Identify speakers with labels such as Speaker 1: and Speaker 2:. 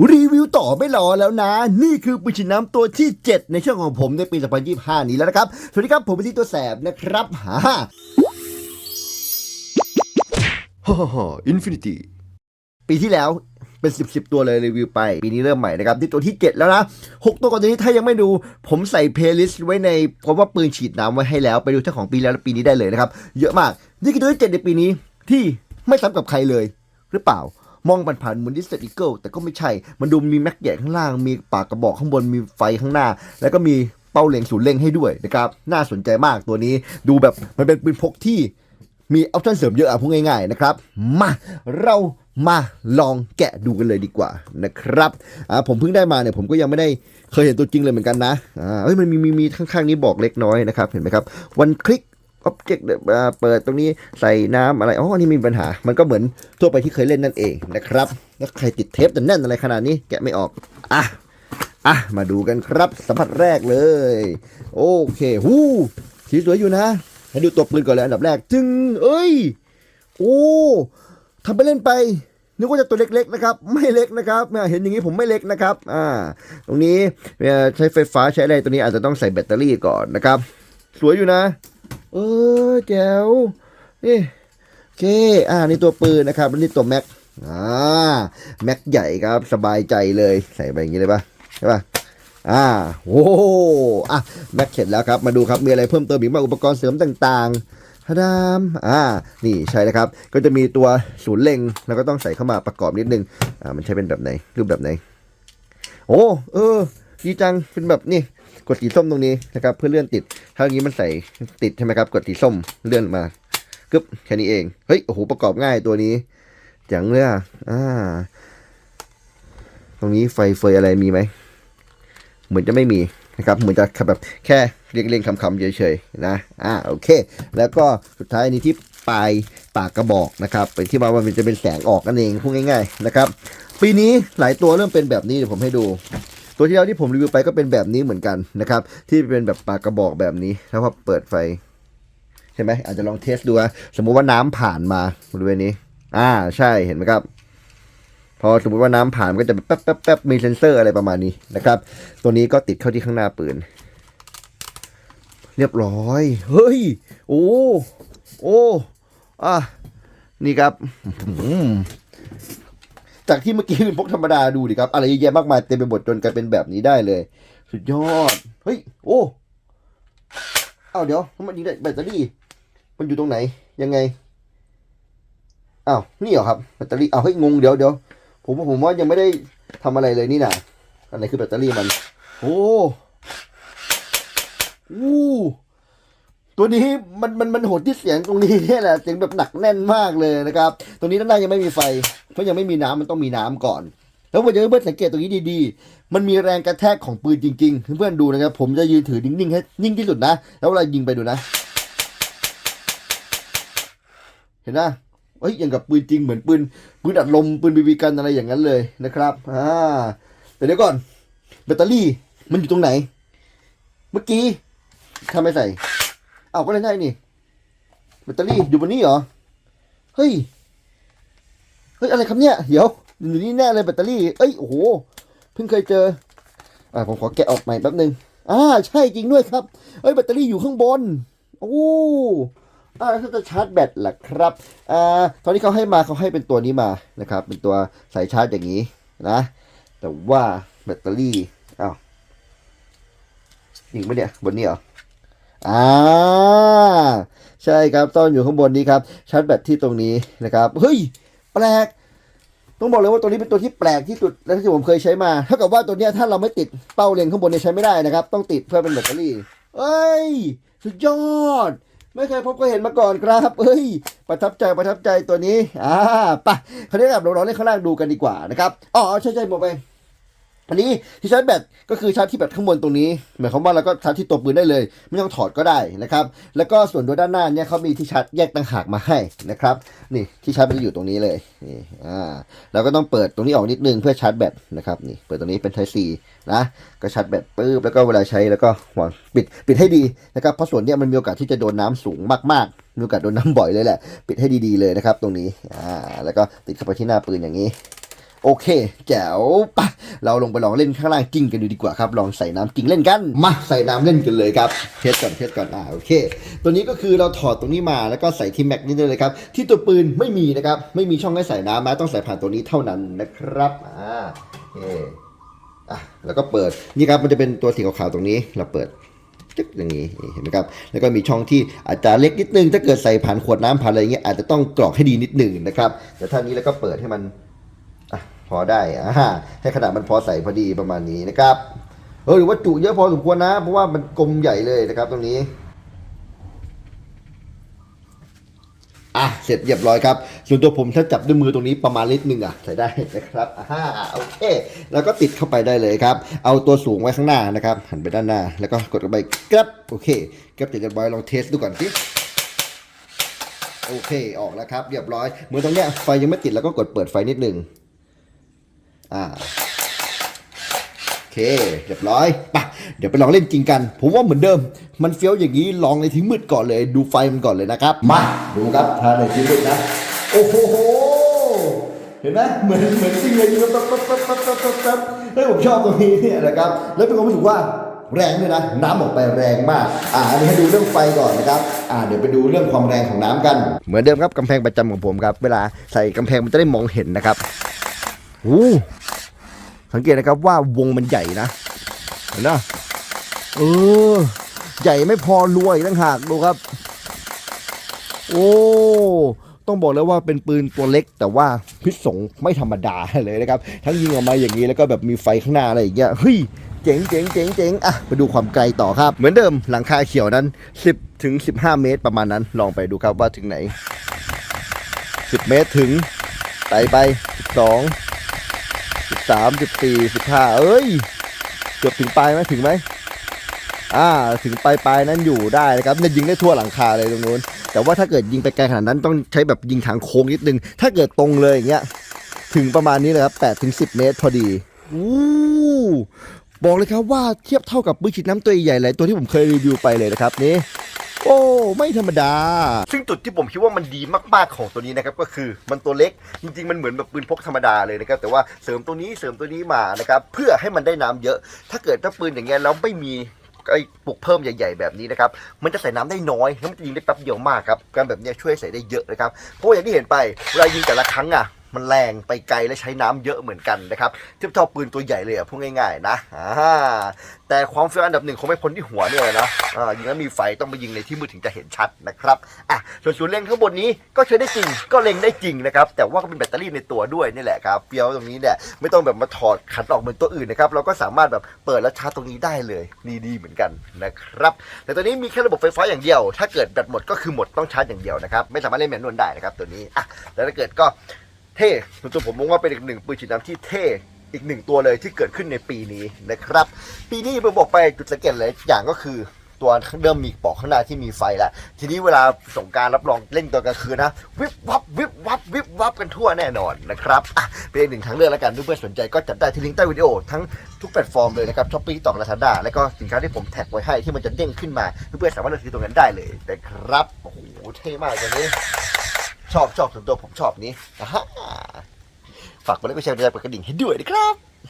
Speaker 1: รีวิวต่อไม่รอแล้วนะ นี่คือปืนฉีดน้ำตัวที่ 7 ในช่วงของผมในปี 2025 นี้แล้วนะครับ สวัสดีครับผมเป็นที่ตัวแสบนะครับฮ่าฮ่าฮ่าอินฟินิตี้ปีที่แล้วเป็น 10 10ตัวเลยรีวิวไป ปีนี้เริ่มใหม่นะครับที่ตัวที่ 7 แล้วนะ 6 ตัวก่อนนี้ถ้ายังไม่ดู ผมใส่เพลย์ลิสต์ไว้ในเพราะว่าปืนฉีดน้ำไว้ให้แล้ว ไปดูทั้งของปีแล้วและปีนี้ได้เลยนะครับ เยอะมาก นี่คือตัวที่ 7 ในปีนี้ที่ไม่ซ้ำกับใครเลยหรือเปล่า มองผ่านๆเหมือนดิสเซตอีเกิลแต่ก็ไม่ใช่ มันดูมีแม็กแยกข้างล่าง มีปากกระบอกข้างบน มีไฟข้างหน้า แล้วก็มีเป้าเล็งศูนย์เล็งให้ด้วยนะครับ น่าสนใจมากตัวนี้ ดูแบบมันเป็นปืนพกที่มีออปชั่นเสริมเยอะอะพูดง่ายๆนะครับ มาเรามาลองแกะดูกันเลยดีกว่านะครับอ่าผมเพิ่งได้มาเนี่ยผมก็ยังไม่ได้เคยเห็นตัวจริงเลยเหมือนกันนะอ่าเฮ้ยมันมีมีมีข้างๆนี้บอกเล็กน้อยนะครับ เห็นไหมครับ วันคลิก object อ่าเปิดตรงนี้ใส่น้ำอะไรอ๋อนี่มีปัญหา มันก็เหมือนทั่วไปที่เคยเล่นนั่นเองนะครับแล้วใครติดเทปแต่แน่นอะไรขนาดนี้แกะไม่ออกอะอะมาดูกันครับสัมผัสแรกเลย โอเคหูสีสวยอยู่นะให้ดูตัวปืนก่อนเลยอันดับแรกจึง เอ้ย โอ้ทำไปเล่นไปนึกว่าจะตัวเล็กๆนะครับ ไม่เล็กนะครับอ่าเห็นอย่างนี้ผมไม่เล็กนะครับ อ่า ตรงนี้เอ่อใช้ไฟฟ้าใช้อะไรตัวนี้อาจจะต้องใส่แบตเตอรี่ก่อนนะครับ สวยอยู่นะ เออแจ๋วนี่โอเคอ่านี่ตัวปืนนะครับแล้วนี่ตัวแม็กอ่าแม็กใหญ่ครับสบายใจเลยใส่ไปอย่างนี้เลยปะใช่ปะอ่าโอ้อะแม็กเสร็จแล้วครับมาดูครับมีอะไรเพิ่มเติมอีกบ้างอุปกรณ์เสริมต่างๆฮะดามอ่านี่ใช่แล้วครับ ก็จะมีตัวศูนย์เล็งแล้วก็ต้องใส่เข้ามาประกอบนิดนึงอ่ามันใช้เป็นแบบไหนรูปแบบไหน โอ้เออดีจังเป็นแบบนี่ กดสีส้มตรงนี้นะครับเพื่อเลื่อนติด ถ้าอย่างนี้มันใส่ติดใช่ไหมครับ กดสีส้มเลื่อนมากึบแค่นี้เองเฮ้ยโอ้โหประกอบง่ายตัวนี้จ๋งเลยอะอ่าตรงนี้ไฟเฟยอะไรมีไหมเหมือนจะไม่มีนะครับเหมือนจะแบบแค่เรียงเรียงๆคำๆเฉยๆนะอ่าโอเค แล้วก็สุดท้ายนี้ที่ปลายปากกระบอกนะครับเป็นที่มาว่ามันจะเป็นแสงออกนั่นเองพูดง่าย ๆ นะครับ ปีนี้หลายตัวเริ่มเป็นแบบนี้เดี๋ยวผมให้ดู ตัวที่แล้วที่ผมรีวิวไปก็เป็นแบบนี้เหมือนกันนะครับ ที่เป็นแบบปากกระบอกแบบนี้แล้วพอเปิดไฟใช่ไหมอาจจะลองเทสดูนะสมมุติว่าน้ำผ่านมาบริเวณนี้ อ่าใช่เห็นไหมครับพอสมมติว่าน้ำผ่านมันก็จะแป๊บแป๊บแป๊บมีเซนเซอร์อะไรประมาณนี้นะครับ ตัวนี้ก็ติดเข้าที่ข้างหน้าปืน เรียบร้อย เฮ้ย โอ้ โอ้ อะ นี่ครับ จากที่เมื่อกี้เป็นพกธรรมดาดูดิครับ อะไรเยอะแยะมากมายเต็มไปหมดจนกลายเป็นแบบนี้ได้เลย สุดยอด เฮ้ย โอ้อ้าวเดี๋ยวทำไมยิงได้แบตเตอรี่ มันอยู่ตรงไหน ยังไงอ้าวนี่เหรอครับแบตเตอรี่อ้าวเฮ้ยงงเดี๋ยวเดี๋ยวผมผมว่ายังไม่ได้ทำอะไรเลยนี่นะอะไรคือแบตเตอรี่มัน โอ้อู้ตัวนี้มันมันมันโหดที่เสียงตรงนี้เนี่ยแหละเสียงแบบหนักแน่นมากเลยนะครับ ตรงนี้ด้านหน้ายังไม่มีไฟ เพราะยังไม่มีน้ำมันต้องมีน้ำก่อน แล้วเพื่อนเพื่อนสังเกตตรงนี้ดีๆ มันมีแรงกระแทกของปืนจริงๆ เพื่อนๆดูนะครับ ผมจะยืนถือนิ่งๆให้นิ่งที่สุดนะ แล้วเวลายิงไปดูนะ เห็นนะเฮ้ยอย่างกับปืนจริงเหมือนปืนปืนอัดลมปืนบีบีกันอะไรอย่างนั้นเลยนะครับอ่าแต่เดี๋ยวก่อนแบตเตอรี่มันอยู่ตรงไหน เมื่อกี้ทำไมใส่เอาก็เลยได้นี่แบตเตอรี่อยู่บนนี้เหรอเฮ้ย ฮ้ยอะไรครับเนี่ยเดี๋ยวอยู่นี่แน่เลยแบตเตอรี่เอ้ยโอ้โหเพิ่งเคยเจออ่าผมขอแกะออกใหม่แป๊บนึงอ่าใช่จริงด้วยครับเอ้ยแบตเตอรี่อยู่ข้างบนโอ้อ่าถ้าจะชาร์จแบตล่ะครับอ่าตอนที่เขาให้มาเขาให้เป็นตัวนี้มานะครับ เป็นตัวสายชาร์จอย่างนี้นะ แต่ว่าแบตเตอรี่อ้าวยิงไหมเนี่ยบนนี้เหรออ่าใช่ครับซ่อนอยู่ข้างบนนี้ครับชาร์จแบตที่ตรงนี้นะครับเฮ้ย แปลก ต้องบอกเลยว่าตัวนี้เป็นตัวที่แปลกที่สุดและที่ผมเคยใช้มาเท่ากับว่าตัวเนี้ยถ้าเราไม่ติดเป้าเล็งข้างบนเนี่ยใช้ไม่ได้นะครับ ต้องติดเพื่อเป็นแบตเตอรี่เอ้ย สุดยอด ไม่เคยพบก็เห็นมาก่อนครับเอ้ย ประทับใจประทับใจตัวนี้อ่าปะเขาเรียกแบบเราเล่นข้างล่างดูกันดีกว่านะครับอ๋อใช่ใช่หมดไป อันนี้ที่ชาร์จแบตก็คือชาร์จที่แบตข้างบนตรงนี้ หมายความว่าเราก็ชาร์จที่ตัวปืนได้เลย ไม่ต้องถอดก็ได้นะครับแล้วก็ส่วนตัวด้านหน้าเนี่ยเขามีที่ชาร์จแยกต่างหากมาให้นะครับนี่ที่ชาร์จมันจะอยู่ตรงนี้เลยนี่อ่าเราก็ต้องเปิดตรงนี้ออกนิดนึงเพื่อชาร์จแบตนะครับนี่เปิดตรงนี้เป็น Type C นะก็ชาร์จแบตปุ๊บแล้วก็เวลาใช้แล้วก็วางปิดปิดให้ดีนะครับเพราะส่วนเนี้ยมันมีโอกาสที่จะโดนน้ำสูงมากๆมีโอกาสโดนน้ำบ่อยเลยแหละ ปิดให้ดีๆเลยนะครับ ตรงนี้อ่าแล้วก็ติดเข้าไปที่หน้าปืนอย่างนี้ โอเค แจ๋วปะเราลงไปลองเล่นข้างล่างกิ้งกันดูดีกว่าครับ ลองใส่น้ำกิ้งเล่นกัน มาใส่น้ำเล่นกันเลยครับ เทสก่อนเทสก่อนอ่าโอเค ตัวนี้ก็คือเราถอดตรงนี้มาแล้วก็ใส่ที่แม็กนี่ได้เลยครับ ที่ตัวปืนไม่มีนะครับ ไม่มีช่องให้ใส่น้ำนะต้องใส่ผ่านตัวนี้เท่านั้นนะครับอ่าโอเคอะแล้วก็เปิดนี่ครับมันจะเป็นตัวสีขาวๆตรงนี้เราเปิดจึ๊กอย่างนี้เห็นไหมครับ แล้วก็มีช่องที่อาจจะเล็กนิดนึง ถ้าเกิดใส่ผ่านขวดน้ำผ่านอะไรเงี้ยอาจจะต้องกรอกให้ดีนิดหนึ่งนะครับ แต่ท่านี้แล้วก็เปิดให้มันอะ พอได้อ่าให้ขนาดมันพอใส่พอดีประมาณนี้นะครับเออหรือว่าจุเยอะพอสมควรนะ เพราะว่ามันกลมใหญ่เลยนะครับตรงนี้อะเสร็จเรียบร้อยครับ ส่วนตัวผมถ้าจับด้วยมือตรงนี้ประมาณลิตรหนึ่งอะใส่ได้นะครับอ่าโอเค แล้วก็ติดเข้าไปได้เลยครับ เอาตัวสูงไว้ข้างหน้านะครับ หันไปด้านหน้า แล้วก็กดเข้าไปกรับโอเคกรับเสร็จเรียบร้อยลองเทสดูก่อนสิโอเคออกแล้วครับ เรียบร้อย มือตรงเนี้ยไฟยังไม่ติดแล้วก็กดเปิดไฟนิดหนึ่ง อ่าโอเคเรียบร้อยปะเดี๋ยวไปลองเล่นจริงกัน ผมว่าเหมือนเดิม มันเฟี้ยวอย่างนี้ลองในที่มืดก่อนเลย ดูไฟมันก่อนเลยนะครับ มาดูครับทาในที่มืดนะโอ้โหเห็นไหมเหมือนเหมือนจริงเลยยิงปั๊บปั๊บปั๊บปั๊บปั๊บปั๊บปั๊บเฮ้ยผมชอบตรงนี้เนี่ยนะครับ แล้วเป็นความรู้สึกว่าแรงด้วยนะน้ำออกไปแรงมาก อ่าอันนี้ให้ดูเรื่องไฟก่อนนะครับ อ่าเดี๋ยวไปดูเรื่องความแรงของน้ำกัน เหมือนเดิมครับกำแพงประจำของผมครับ เวลาใส่กำแพงมันจะได้มองเห็นนะครับ โอ้สังเกตนะครับว่าวงมันใหญ่นะเห็นนะเออ ใหญ่ไม่พอรวยตั้งหากดูครับ โอ้ต้องบอกเลยว่าเป็นปืนตัวเล็ก แต่ว่าพิษสงไม่ธรรมดาเลยนะครับ ทั้งยิงออกมาอย่างนี้แล้วก็แบบมีไฟข้างหน้าอะไรอย่างเงี้ยเฮ้ยเจ๋งเจ๋งเจ๋งเจ๋งอะไปดูความไกลต่อครับ เหมือนเดิมหลังคาเขียวนั้น 10ถึง15 เมตรประมาณนั้น ลองไปดูครับว่าถึงไหน 10 เมตรถึงไต่ไป 12 สิบสามสิบสี่สิบห้าเอ้ยเกือบถึงปลายไหมถึงไหมอ่าถึงปลายปลายนั้นอยู่ได้นะครับเนี่ยยิงได้ทั่วหลังคาเลยตรงนู้น แต่ว่าถ้าเกิดยิงไปไกลขนาดนั้นต้องใช้แบบยิงทางโค้งนิดนึง ถ้าเกิดตรงเลยอย่างเงี้ยถึงประมาณนี้เลยครับแปดถึงสิบเมตรพอดีอู้บอกเลยครับว่าเทียบเท่ากับปืนฉีดน้ำตัวใหญ่หลายตัวที่ผมเคยรีวิวไปเลยนะครับนี่ โอ้ไม่ธรรมดา ซึ่งจุดที่ผมคิดว่ามันดีมากๆของตัวนี้นะครับก็คือมันตัวเล็กจริงๆ มันเหมือนแบบปืนพกธรรมดาเลยนะครับแต่ว่าเสริมตัวนี้เสริมตัวนี้มานะครับเพื่อให้มันได้น้ำเยอะ ถ้าเกิดถ้าปืนอย่างเงี้ยแล้วไม่มีไอ้ปลุกเพิ่มใหญ่ ๆ แบบนี้นะครับ มันจะใส่น้ำได้น้อยแล้วมันจะยิงได้แป๊บเดียวมากครับ การแบบเนี้ยช่วยใส่ได้เยอะนะครับ เพราะว่าอย่างที่เห็นไปเวลายิงแต่ละครั้งอะ มันแรงไปไกลและใช้น้ำเยอะเหมือนกันนะครับเทียบเท่าปืนตัวใหญ่เลยอะพูดง่ายๆนะแต่ความเฟี้ยวอันดับหนึ่งคงไม่พ้นที่หัวเนี่ยนะยิงแล้วมีไฟต้องไปยิงในที่มืดถึงจะเห็นชัดนะครับอะส่วนศูนย์เล็งข้างบนนี้ก็ใช้ได้จริงก็เล็งได้จริงนะครับแต่ว่าก็เป็นแบตเตอรี่ในตัวด้วยนี่แหละครับเฟี้ยวตรงนี้เนี่ยไม่ต้องแบบมาถอดขันออกเหมือนตัวอื่นนะครับเราก็สามารถแบบเปิดแล้วชาร์จตรงนี้ได้เลยดีๆเหมือนกันนะครับแต่ตัวนี้มีแค่ระบบไฟฟ้าอย่างเดียว ถ้าเกิดแบตหมดก็คือหมดต้องชาร์จอย่างเดียวนะครับไม่สามารถเล่นแมนนวลได้นะครับตัวนี้อะแล้วถ้าเกิดก็ เท่ส่วนตัวผมมองว่าเป็นอีกหนึ่งปืนฉีดน้ำที่เท่อีกหนึ่งตัวเลยที่เกิดขึ้นในปีนี้นะครับ ปีนี้ผมบอกไปจุดสังเกตเลายอย่างก็คือตัวเริ่มมีปอกข้างหน้าที่มีไฟแล้วทีนี้เวลาสงการรับรองเล่นตอนกลางคืนนะวิบวับวิบวับวิบวับกันทั่วแน่นอนนะครับอะเป็นอีกหนึ่งทางเลือกแล้วกันเพื่อนๆสนใจก็จัดได้ที่ลิงก์ใต้วิดีโอทั้งทุกแพลตฟอร์มเลยนะครับช้อปปี้ต่อลาซาด้าแล้วก็สินค้าที่ผมแท็กไว้ให้ที่มันจะเด้งขึ้นมาเพื่อนๆสามารถเลือกซื้อตรงนั้นได้เลยนะครับโอ้โหเท่มากตัวนี้ ชอบชอบส่วนตัวผมชอบนี้อ่าฮะฝากกดไลค์กดแชร์กดติดตามกดกระดิ่งให้ด้วยนะครับ